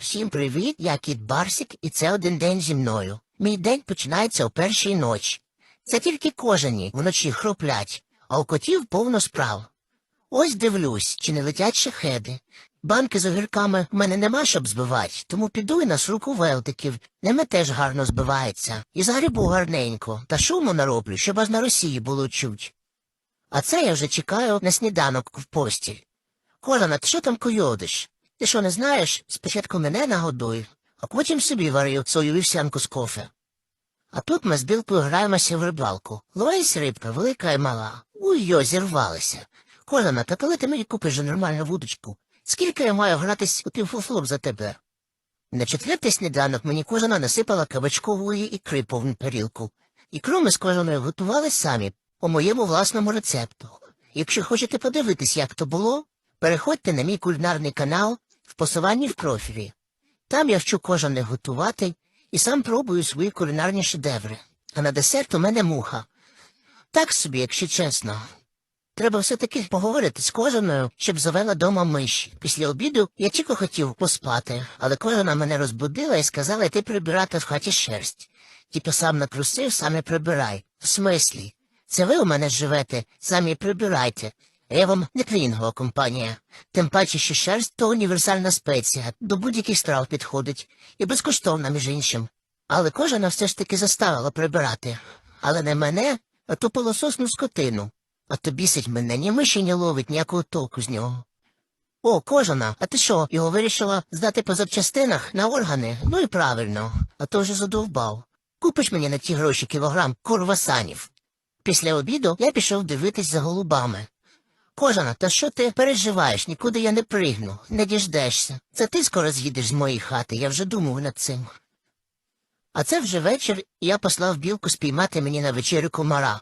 Всім привіт, я кіт Барсик, і це один день зі мною. Мій день починається о першій ночі. Це тільки кожені вночі хроплять, а у котів повно справ. Ось дивлюсь, чи не летять шахеди. Банки з огірками в мене нема, щоб збивати, тому піду і на руку велтиків. Ними теж гарно збивається. І загрібу гарненько, та шуму нароблю, щоб аж на Росії було чуть. А це я вже чекаю на сніданок в постіль. Колана, ти що там койодиш? Ти що не знаєш? Спочатку мене нагодуй, а потім собі варю свою вівсянку з кофе. А тут ми з білкою граємося в рибалку. Ловись рибка, велика і мала. Уй йо, зірвалися. Колана, та коли ти мені купиш нормальну вудочку? Скільки я маю гратись у півфуфлоп за тебе? На четвертий сніданок мені кожана насипала кабачкової ікри повну тарілку. Ікру ми з кожаною готували самі, по моєму власному рецепту. Якщо хочете подивитись, як то було, переходьте на мій кулінарний канал посиланні в профілі. Там я вчу кожане готувати і сам пробую свої кулінарні шедеври. А на десерт у мене муха. Так собі, якщо чесно. Треба все-таки поговорити з кожаною, щоб завела дома миші. Після обіду я тільки хотів поспати, але кожана мене розбудила і сказала йти прибирати в хаті шерсть. Типу сам натрусив, сам і прибирай. В смислі? Це ви у мене живете, самі прибирайте. Я вам не клінгова компанія. Тим паче, що шерсть то універсальна спеція, до будь-яких страв підходить, і безкоштовна, між іншим. Але кожана все ж таки заставила прибирати. Але не мене, а ту полососну скотину. А то бісить мене, ні миші не ловить ніякого толку з нього. О, кожана, а ти що, його вирішила здати по запчастинах на органи? Ну і правильно, а то вже задовбав. Купиш мені на ті гроші кілограм курвасанів. Після обіду я пішов дивитись за голубами. Кожана, та що ти переживаєш? Нікуди я не пригну, не діждешся. Це ти скоро з'їдеш з моєї хати, я вже думав над цим. А це вже вечір, і я послав білку спіймати мені на вечерю комара.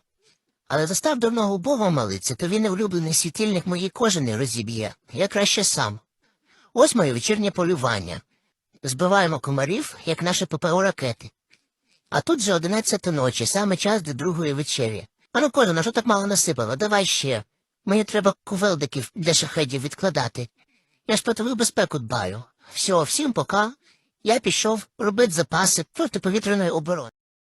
Але застав дурного бога молиться, то він улюблений світильник моїй кожи розіб'є. Я краще сам. Ось моє вечірнє полювання. Збиваємо комарів, як наші ППО ракети. А тут же одинадцята ночі, саме час до другої вечері. Ану, кожна, що так мало насипало? Давай ще. Мені треба кувелдиків для шахедів відкладати. Я ж про твою безпеку дбаю. Все, всім пока. Я пішов робити запаси протиповітряної оборони.